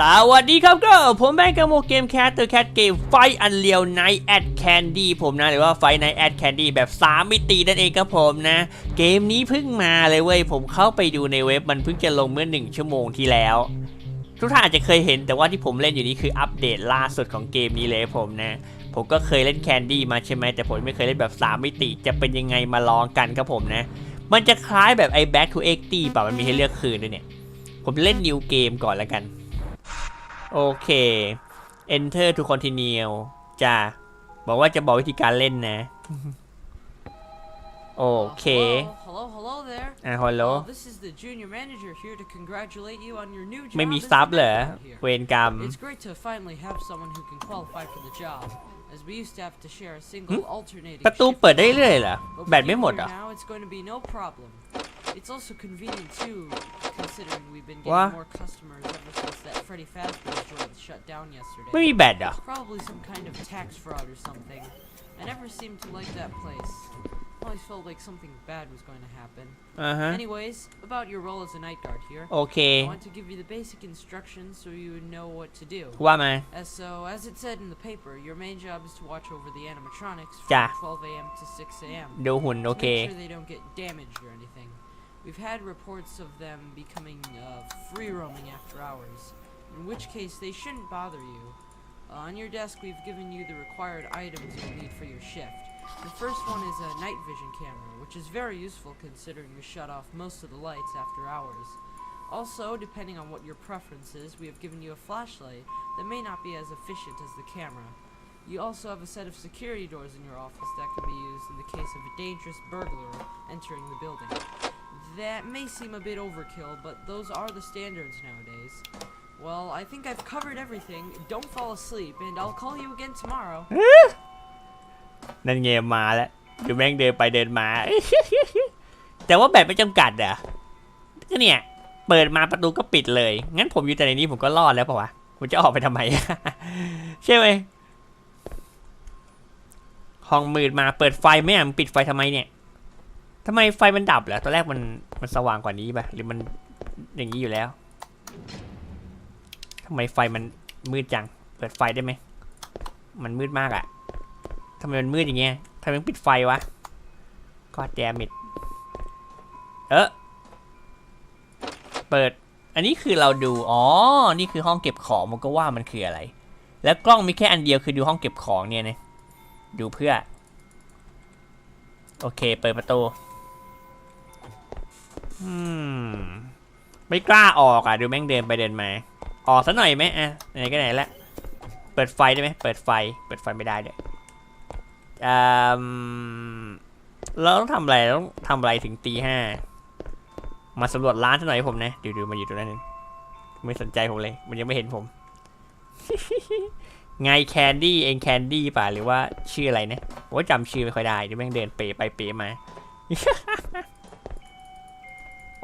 สวัสดีครับก็ผมแบงค์กาโมเกมแคสเตอร์แคทเกมไฟอันเลียวไนแอดแคนดี้ผมนะหรือว่าไฟไนแอดแคนดี้แบบ 3 มิตินั่นเองครับผมนะ เกมนี้เพิ่งมาเลยเว้ย ผมเข้าไปดูในเว็บมันเพิ่งจะลงเมื่อ 1 ชั่วโมงที่แล้ว ทุกท่านอาจจะเคยเห็นแต่ว่าที่ผมเล่นอยู่นี้คืออัปเดตล่าสุดของเกมนี้เลยผมนะ ผมก็เคยเล่นแคนดี้มาใช่ไหมแต่ผมไม่เคยเล่นแบบ 3 มิติจะเป็นยังไงมาลองกันครับผมนะ มันจะคล้ายแบบไอ้ Back to 80ป่ะมันมีให้เลือกคืนด้วยเนี่ยผมเล่น New Game ก่อนแล้วกัน โอเค enter to continue จ้าบอกว่าจะบอกวิธีการเล่นนะ โอเค Hello, hello, hello there. อะฮัลโหล Uh, this is the junior manager here to congratulate you on your new job. ไม่มี as the ซับเหรอ manager here. เวรกรรม It's great to finally have someone who can qualify for the job, as we used to have to share a single alternating ประตู shift เปิดได้ with เรื่อยเหรอ But แบต with ไม่ you หมด here เหรอ Now It's also convenient too, considering we've been getting what? more customers ever since that Freddy Fazbear's joint shut down yesterday. Maybe better. Probably some kind of tax fraud or something. I never seemed to like that place. Always felt like something bad was going to happen. Uh huh. Anyways, about your role as a night guard here. Okay. I want to give you the basic instructions so you know what to do. Why man? As so, as it said in the paper, your main job is to watch over the animatronics from 12 a.m. to 6 a.m. No one, okay. To make sure they don't get damaged or anything. We've had reports of them becoming uh, free roaming after hours, in which case they shouldn't bother you. Uh, on your desk, we've given you the required items you'll need for your shift. The first one is a night vision camera, which is very useful considering we shut off most of the lights after hours. Also, depending on what your preference is, we have given you a flashlight that may not be as efficient as the camera. You also have a set of security doors in your office that can be used in the case of a dangerous burglar entering the building. That may seem a bit overkill, but those are the standards nowadays. Well, I think I've covered everything. Don't fall asleep, and I'll call you again tomorrow. นั่นไงมาแล้วดูแม่งเดินไปเดินมา แต่ว่าแบตไม่จำกัดอะก็เนี่ย เปิดมาประตูก็ปิดเลย งั้นผมอยู่แต่ในนี้ผมก็รอดแล้วเปล่าวะผมจะออกไปทำไม ใช่ไหมห้องมืดมาเปิดไฟไหมอะมึงปิดไฟทำไมเนี่ย ทำไมไฟมันดับเหรอตอนแรกมันมันสว่างกว่านี้ป่ะหรือมันอย่างนี้อยู่แล้วทำไมไฟมันมืดจัง เปิดไฟได้ไหม มันมืดมากอะทำไมมันมืดอย่างเงี้ยทำไมปิดไฟวะก็แจมิดเออเปิด อันนี้คือเราดู อ๋อ นี่คือห้องเก็บของ มันก็ว่ามันคืออะไร แล้วกล้องมีแค่อันเดียวคือดูห้องเก็บของเนี่ยนะ ดูเพื่อ โอเค เปิดประตู อืม ไม่กล้าออกอะ ดูแม่งเดินไปเดินมา ออกซะหน่อยไหมอะไหนก็ไหนละเปิดไฟได้ไหมเปิดไฟ เปิดไฟไม่ได้ด้วยอืมเราต้องทำอะไรต้องทำอะไรถึงตีห้ามาสำรวจร้านสักหน่อยผมนะดูดูมาอยู่ตรงนั้นนึงไม่สนใจผมเลย มันยังไม่เห็นผม ไงแคนดี้เองแคนดี้ป่ะหรือว่าชื่ออะไรนะผมว่าจำชื่อไม่ค่อยได้เดี๋ยวแม่งเดินเปไปเปมา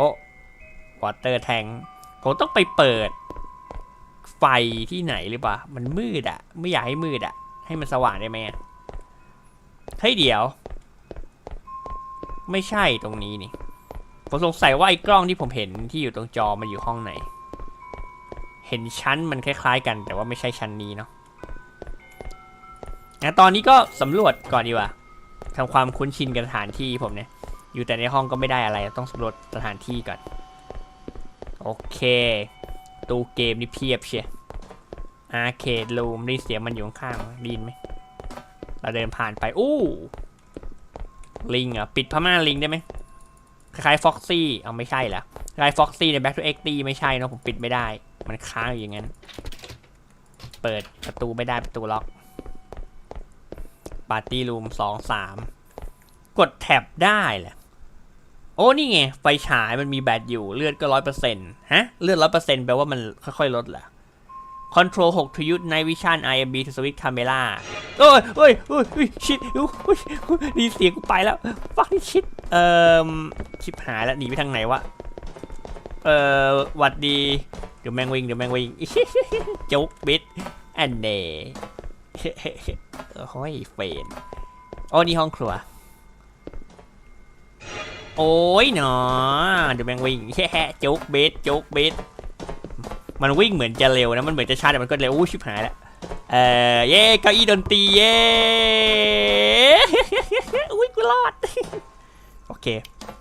อ้วอเตอร์แทงผมต้องไปเปิด ไฟที่ไหนหรือเปล่า มันมืดอะไม่อยากให้มืดอะให้มันสว่างได้ไหมอะเฮ้ยเดี๋ยว ไม่ใช่ตรงนี้นี่ผมสงสัยว่าไอ้กล้องที่ผมเห็นที่อยู่ตรงจอมันอยู่ห้องไหน เห็นชั้นมันคล้าย ๆ กัน แต่ว่าไม่ใช่ชั้นนี้เนาะงั้นตอนนี้ก็สำรวจก่อนดีกว่าทำความคุ้นชินกับสถานที่ผมเนี่ย อยู่แต่ในห้องก็ไม่ได้อะไร ต้องสำรวจสถานที่ก่อน โอเค ตู้เกมนี่เพียบเชียอาร์เคดรูมได้เสียงมันอยู่ข้างๆด้ยินไหมเราเดินผ่านไป อู้ ลิงอะ ปิดพม่าลิงได้ไหมคล้ายๆฟ็อกซี่เอาไม่ใช่ละคล้ายฟ็อกซี่ใน Back to X ตีไม่ใช่เนอะผมปิดไม่ได้ มันค้างอยู่อย่างนั้น เปิดประตูไม่ได้ประตูล็อกปาร์ตี้รูมสองสามกดแท็บได้แหละ โอ้นี่ไง ไฟฉายมันมีแบตอยู่ เลือดก็ร้อยเปอร์เซ็นต์ฮะ เลือดร้อยเปอร์เซ็นต์แปลว่ามันค่อยๆลดเหรอ Control 6 to use night vision IMB to switch camera โอ้ยโอ้ยโอ้ยชิดโอ้ยดีเสียงกูไปแล้ว ฟักนี่ชิด เอ่อชิบหายแล้ว หนีไปทางไหนวะ เอ่อหวัดดี เดี๋ยวแมงวิ่งเดี๋ยวแมงวิ่งจุกบิดแอนเดโอ้ยเฟนโอ้นี่ห้องครัว โอ้ยหนอเดี๋ยวแมงวิ่งจุกเบิดจุกเบิดมันวิ่งเหมือนจะเร็วนะมันเหมือนจะช้าแต่มันก็เร็วอู้ชิบหายแล้วเออเย้เก้าอี้ดนตรีเย้อุ้ยกูรอดโอเค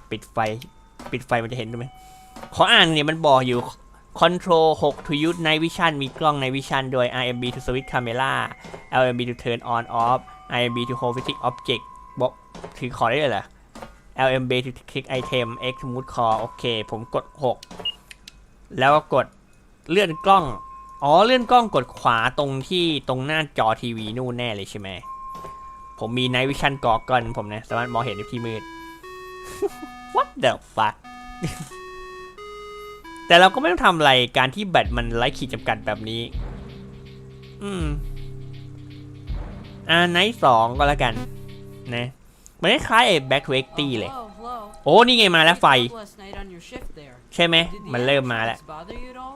ปิดไฟปิดไฟมันจะเห็นไหมขออ่านเนี่ยมันบอกอยู่ Control 6 to use night vision มีกล้อง night vision โดย RMB to switch camera LMB to turn on off RMB to hold fixed object บอกถือขอได้เลยเหรอ LMB to click item X to move call โอเค ผมกด 6 แล้วก็กดเลื่อนกล้อง อ๋อ เลื่อนกล้องกดขวาตรงที่ตรงหน้าจอทีวีนู่นแน่เลยใช่ไหม ผมมี night vision กอกอนผมนะ สามารถมองเห็นในที่มืด What the fuck แต่เราก็ไม่ต้องทำอะไรการที่แบตมันไร้ขีดจำกัดแบบนี้ อืม อ่าไนท์สองก็แล้วกัน นะ มันคล้ายๆไอ้ back to 80เลย hello, hello. โอ้ นี่ไงมาแล้วไฟ Last night on your shift there. ใช่ไหม Did the มันเริ่มมาแล้ว animatronics bother you at all?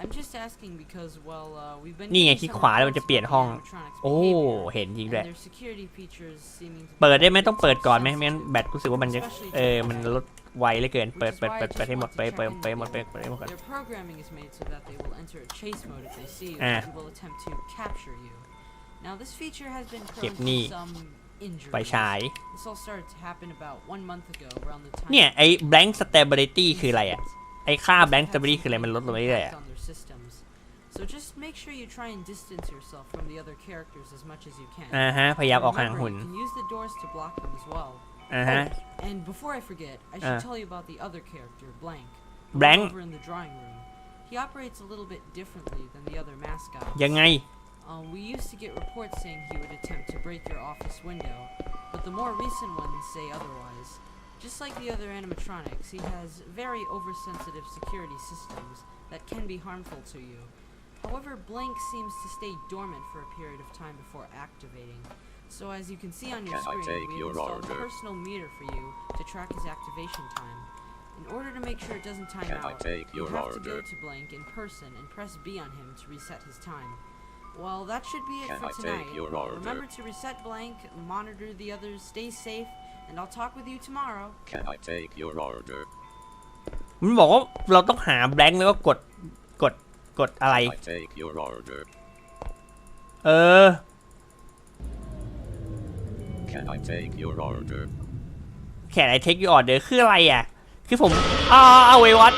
I'm just asking because, well, uh, we've been นี่ไง getting คลิก some ขวาแล้วมัน reports จะเปลี่ยน about ห้อง the animatronics โอ้ behavior, เห็นจริง and ด้วย their security features seeming to be เปิดได้ไหม a bit ต้องเปิด too ก่อนไหมไม่งั้น sensitive. แบตรู้สึกว่ามันจะ เออ มันลดไวเหลือเกิน เปิดเปิดเปิดเปิดให้หมดเปิดเปิดเปิดหมดเปิดเปิดให้หมดก่อน Their programming is made so that they will enter a chase mode if they see you Ah. and will attempt to capture you. Now, this feature has been เก็บ prone นี่ to some ไฟ injuries. ฉาย This all started to happen about one month ago, around the time. เนี่ย ไอ้ blank stability these คืออะไรอะ systems ไอ้ค่า must blank have stability some คืออะไร มันลดลงเรื่อยๆ impact อะ on their systems. So just make sure you try and distance yourself from the other characters as much as you can. อ่าฮะ พยายามออกห่าง Remember, หุ่น you can use the doors to block them as well. อ่าฮะ Oh, and before I forget, I should Ah. tell you about the other character, Blank. the one Blank? Over in the drawing room. He operates a little bit differently than the other mascots. ยังไง Um, we used to get reports saying he would attempt to break your office window, but the more recent ones say otherwise. Just like the other animatronics, he has very oversensitive security systems that can be harmful to you. However, Blank seems to stay dormant for a period of time before activating. So as you can see on your Can screen, take we your installed a personal meter for you to track his activation time. In order to make sure it doesn't time Can I out, take you your have to go to Blank in person and press B on him to reset his time. Well, that should be it Can for I take tonight. your order? Remember to reset Blank, monitor the others, stay safe, and I'll talk with you tomorrow. Can I take your order? มันบอกว่าเราต้องหา blank แล้วก็กดกดกดอะไร I take your order. เออ Can I take your order? แค่ไหนเทคยูออเดอร์คืออะไรอะ คือผมอ้าวเอาเววัต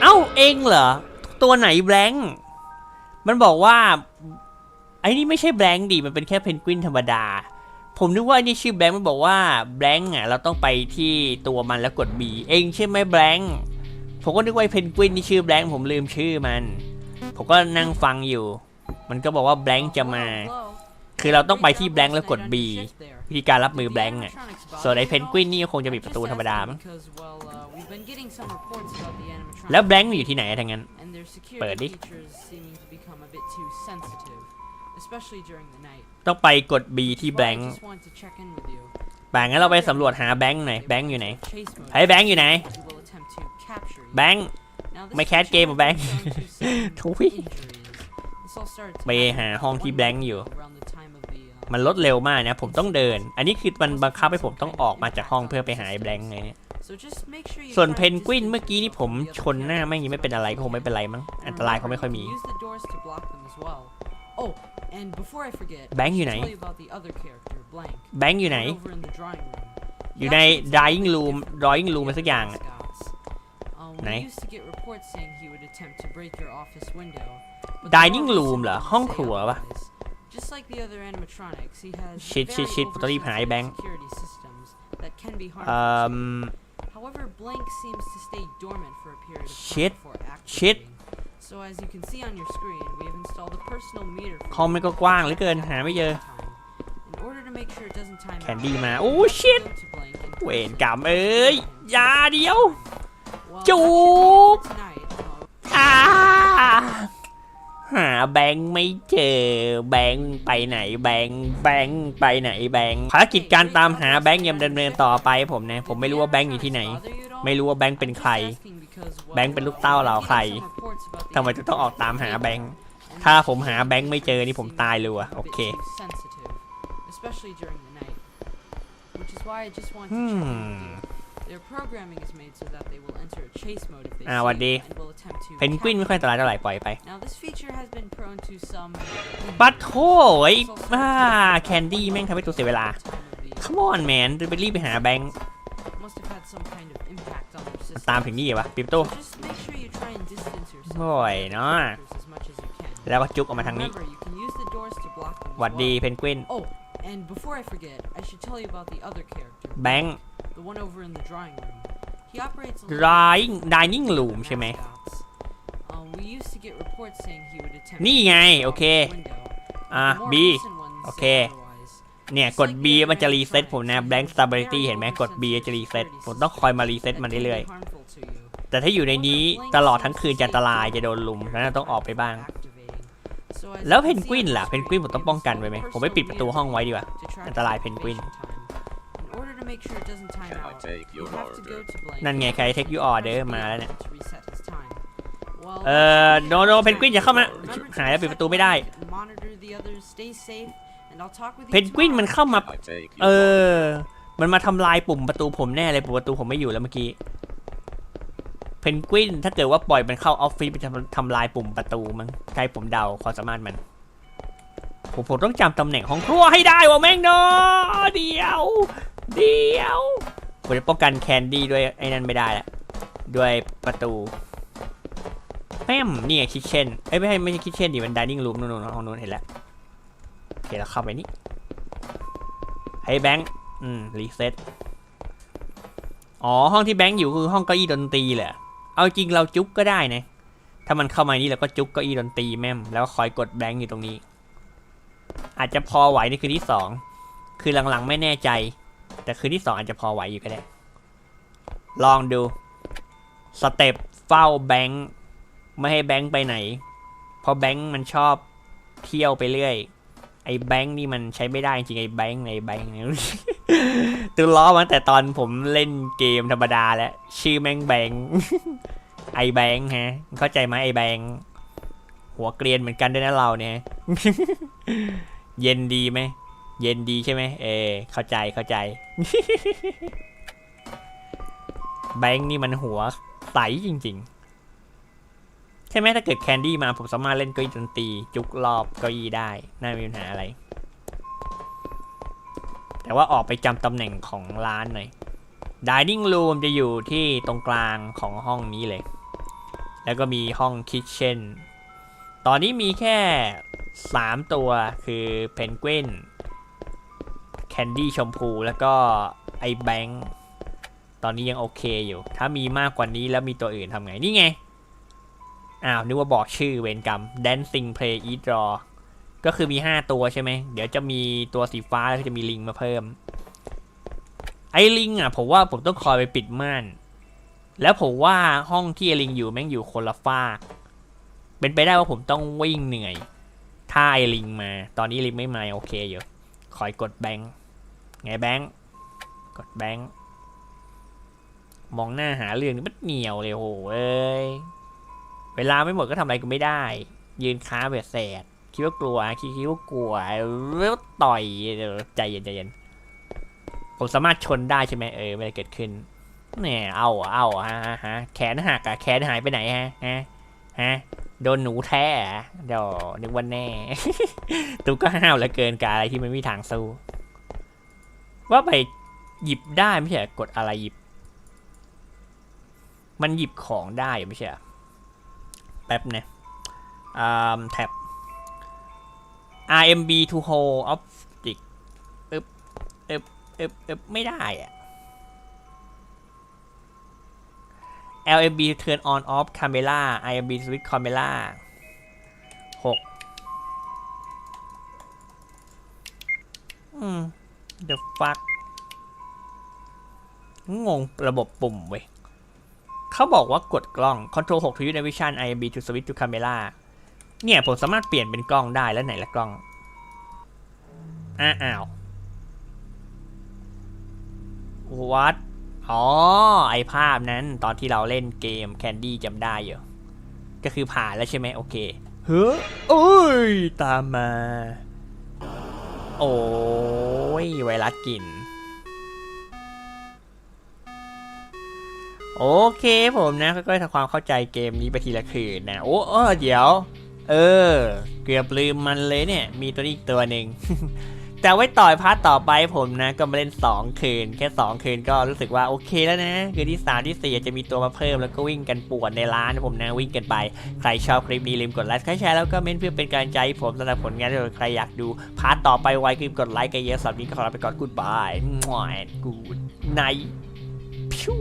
เอ้าเองเหรอ ตัวไหนแบงค์ มันบอกว่าไอ้นี่ไม่ใช่แบงค์ดิมันเป็นแค่เพนกวินธรรมดา ผมนึกว่าไอ้นี่ชื่อแบงค์มันบอกว่าแบงค์อะเราต้องไปที่ตัวมันแล้วกด B เองใช่ไหมแบงค์ผมก็นึกว่าเพนกวินนี่ชื่อแบงค์ผมลืมชื่อมัน ผมก็นั่งฟังอยู่ มันก็บอกว่าแบงค์จะมา Hello, hello. คือเราต้องไปที่ Great แบ job งค์แล้ว last กด night on B your shift there. วิธีการรับมือ Did the แบงค์อะ animatronics bother ส่วนไอ้ you เพน at กวิน all? นี่ก็คงจะปิดประตู Just ธรรมดา asking มั้ง because, well, uh, we've been getting some reports about the animatronics แล้วแบงค์มันอยู่ที่ไหนอะทั้งนั้น and their เปิดดิ security features seeming to become a bit too sensitive, especially during the night. ต้องไปกด B ที่ That's แบ why ง I ค์ just wanted to check in with you. แบงค์งั้นเราไปสำรวจหาแบงค์หน่อย แบงค์อยู่ไหน Chase mode เฮ้ยแบงค์อยู่ไหน we will attempt to capture you. แบงค์ Now, this ไม่แคส feature เกม has อะแบงค์ been shown to some ทุย injuries. This all started to ไป happen หา about ห้องที่ one แบงค์อยู่ month ago, around the time of the, uh, มันลดเร็วมากนะ ผมต้องเดิน อันนี้คือมันบังคับให้ผมต้องออกมาจากห้องเพื่อไปหาไอ้แบงค์ไงเนี่ย So just make sure you ส่วน try เพ and นกวิน distance เมื่อกี้นี่ yourself ผม from the other ชนหน้าไม่งยังไม่เป็นอะไรก็คงไม่เป็นไรมั้ง And อันตรายเขาไม่ค่อยมี remember, you can use the doors to block them as well. Oh, and before I forget, Bang I อยู่ should ไหน tell you about the other character, Blank. แบงค์อยู่ไหน Right over in the drawing room. อยู่ He ใน operates a little drawing bit room differently drawing than room the อะไรสัก other อย่างอะ mascots. Um, ไหน we used to get reports saying he would attempt to break your office window. but the Dining more room recent เหรอ ones ห้อง say ครัวปะ otherwise. Just like the other animatronics, he has Shit, shit, very shit ผมต้องรีบหาไอ้แบงค์ oversensitive security systems that can be เอ่ harmful อ to you. However, Blank seems to stay dormant for a period of time Shit. before Shit. activating. So as you can see on your screen, we have installed a personal meter for คอม you มันก็ to กว้างเห track ลือเกิน his หาไม่เจอ activation time. In order to make sure it doesn't time แคน out, ดี้มา you โอ้ have to ชิต go to Blank in เวร person กรรม and เอ้ย reset him. อยาเดียว Well, that จู should บ be it for tonight. Uh, อ่า หาแบงค์ไม่เจอแบงค์ไปไหนแบงค์แบงค์ไปไหนแบงค์ภารกิจการตามหาแบงค์ยังดำเนินต่อไปผมนะ ผมไม่รู้ว่าแบงค์อยู่ที่ไหน ไม่รู้ว่าแบงค์เป็นใคร แบงค์เป็นลูกเต้าเราใครทำไมจะต้องออกตามหาแบงค์ถ้าผมหาแบงค์ไม่เจอนี่ผมตายเลยว่ะโอเค Especially during the night. Which is why I just want to check in with Hmm. you. Their programming is made so that they will enter a chase mode if they อ่า see หวัดดี you and will attempt to เพนกวินไม่ค่อยอันตรายเท่าไหร่ปล่อยไป Now this feature has been prone to some ปัดโถไอ้บ้าแคนดี้แม่งทำให้ตัวเสียเวลา time of the Come on man จะไปรีบไปหาแบงค์ must have had some kind of impact on their system. ตามถึงนี่เหรอวะปิดประตู Just make sure you try and distance yourself โอ้ย from the เนาะ attackers as much as you can. แล้วก็จุกออกมาทางนี้ Remember, you can use the doors to block them as หวัดดี well. เพนกวิน Oh, and before I forget, I should tell you about the other character. แบงค์ The one over in the drawing room. He operates a Drawing little dining different room than ใช่ไหม mascots. Um, we used to get reports saying he would attempt นี่ to ไง jump โอเค out the window. อะ The more B recent ones โอ say เค otherwise. เนี่ย กด B มันจะรีเซ็ตผมนะ blank stability เห็นไหมกด B จะรีเซ็ตผมต้องคอยมารีเซ็ต That มัน can be เรื่อย harmful to you. ๆแต่ถ้าอยู่ในนี้ตลอดทั้งคืนจะอันตรายจะโดนลุมแล้วต้องออกไปบ้าง So as แล้ว you เพ can น see กวิน on the ล่ะ เพน screen, กวินผมต้อง we ป้องกันไว้ install ไหม a ผมไม่ปิดประตูห้องไว้ดีกว่า to track อันตรายเพนกวิน to make sure it doesn't time Can I out, take you your have to go order? to blank นั่นไงใคร take you order มาแล้วเนี่ย to reset his time. Well, เออ no no เพนกวินอย่าเข้ามา remember to หายแล้วปิดประตู reset ไม่ได้ blank, monitor the others, stay safe, and I'll talk with you เพนกวิน tomorrow. มันเข้ามา Can I take เอ your อ มันมาทำลายปุ่มประตูผมแน่เลยปุ่มประตูผมไม่อยู่แล้วเมื่อกี้ เพนกวินถ้าเกิดว่าปล่อยมันเข้าออฟฟิศไปทำทำลายปุ่มประตูมั้งใครผมเดาความสามารถมัน ผมผมต้องจำตำแหน่งของครัวให้ได้ว่าแม่งเนาะเดียว เดียวผมจะป้องกันแคนดี้ด้วยไอ้นั่นไม่ได้ละด้วยประตูแม่มนี่ไงคิทเช่นเอ้ยไม่ใช่ไม่ใช่คิทเช่นดิมันดิเนิ่งรูมนู่นๆห้องนู้นเห็นแล้วโอเคเราเข้าไปนี่ให้แบงค์อืมรีเซ็ตอ๋อห้องที่แบงค์อยู่คือห้องเก้าอี้ดนตรีแหละเอาจริงเราจุ๊กก็ได้นะถ้ามันเข้ามานี่เราก็จุ๊กเก้าอี้ดนตรีแม่มแล้วก็คอยกดแบงค์อยู่ตรงนี้ อาจจะพอไหวในคืนที่สองคือหลังๆไม่แน่ใจ แต่คืนที่สองอาจจะพอไหวอยู่ก็ได้ ลองดู สเต็ปเฝ้าแบงค์ไม่ให้แบงค์ไปไหน เพราะแบงค์มันชอบเที่ยวไปเรื่อย ไอ้แบงค์นี่มันใช้ไม่ได้จริงไอ้แบงค์ไอ้แบงค์เนี่ยตัวล้อมาตั้งแต่ตอนผมเล่นเกมธรรมดาแล้ว ชื่อแม่งแบงค์ไอ้แบงค์ฮะ เข้าใจไหมไอ้แบงค์หัวเกรียนเหมือนกันด้วยนะเราเนี่ย เย็นดีไหม เย็นดีใช่ไหมเออเข้าใจเข้าใจ แบงค์นี่มันหัวใสจริง ๆ ใช่ไหมถ้าเกิดแคนดี้มาผมสามารถเล่นเก้าอี้ดนตรีจุกรอบเก้าอี้ได้น่าไม่มีปัญหาอะไร แต่ว่าออกไปจำตำแหน่งของร้านหน่อย Dining Room จะอยู่ที่ตรงกลางของห้องนี้เลย แล้วก็มีห้อง Kitchen ตอนนี้มีแค่ 3 ตัวคือเพนกวิน แคนดี้ชมพูแล้วก็ไอแบงค์ตอนนี้ยังโอเคอยู่ ถ้ามีมากกว่านี้แล้วมีตัวอื่นทำไง นี่ไง อ้าว นึกว่าบอกชื่อเวรกรรม Dancing Play Eat Draw ก็คือมี 5 ตัวใช่ไหม เดี๋ยวจะมีตัวสีฟ้าแล้วก็จะมีลิงมาเพิ่ม ไอลิงอะ ผมว่าผมต้องคอยไปปิดม่าน แล้วผมว่าห้องที่ไอลิงอยู่แม่งอยู่คนละฟาก เป็นไปได้ว่าผมต้องวิ่งเหนื่อย ถ้าไอลิงมา ตอนนี้ลิงไม่มาโอเคอยู่ คอยกดแบงค์ ไงแบงค์กดแบงค์มองหน้าหาเรื่องนี่มันเหนียวเลยโหเอ้ยเวลาไม่หมดก็ทำอะไรก็ไม่ได้ ยืนค้าแบบแสดคิดว่ากลัวคิดคิดว่ากลัวแล้วต่อยเดี๋ยวใจเย็นใจเย็นผมสามารถชนได้ใช่ไหมเออไม่ได้เกิดขึ้นแหน่เอาเอาฮะฮะแขนหักอะแขนหายไปไหนฮะฮะฮะโดนหนูแท้อะเดี๋ยวนึกว่าแน่ตูก็ห้าวเหลือเกินกับอะไรที่มันไม่มีทางสู้ ว่าไปหยิบได้ไม่ใช่กดอะไรหยิบ มันหยิบของได้ไม่ใช่แป๊บนะอ่าแท็บ RMB to hold object อึบอึบอึบอึบไม่ได้อะ LMB turn on off camera IMB switch camera 6อืม หกอืม the fuck งงระบบปุ่มเว้ยเขาบอกว่ากดกล้อง Control 6 to use navigation IMB to switch to camera เนี่ยผมสามารถเปลี่ยนเป็นกล้องได้แล้วไหนละกล้อง อ้าอ้าว What อ๋อ ไอภาพนั้นตอนที่เราเล่นเกม Candy จำได้อยู่ ก็คือผ่านแล้วใช่ไหมโอเค เฮ้อโอ้ย ตามมา โอ้ยไวรัสกิน โอเคผมนะค่อยๆทำความเข้าใจเกมนี้ไปทีละคืนนะ โอ้เออเดี๋ยว เออ เกือบลืมมันเลยเนี่ย มีตัวนี้อีกตัวหนึ่ง แต่ไว้ต่อยพาร์ทต่อไปผมนะ ก็มาเล่น 2 คืน แค่ 2 คืนก็รู้สึกว่าโอเคแล้วนะ คืนที่ 3 ที่ 4 จะมีตัวมาเพิ่มแล้วก็วิ่งกันป่วนในร้านผมนะวิ่งกันไป ใครชอบคลิปนี้ลืมกดไลค์ใครแชร์แล้วก็เม้นเพื่อเป็นกำลังใจผมสำหรับผลงานที่ใครอยากดูพาร์ทต่อไปไว้ก็ลืมกดไลค์กันเยอะสำหรับนี้ก็ขอลาไปก่อนกูดบายกูดไนท์พิว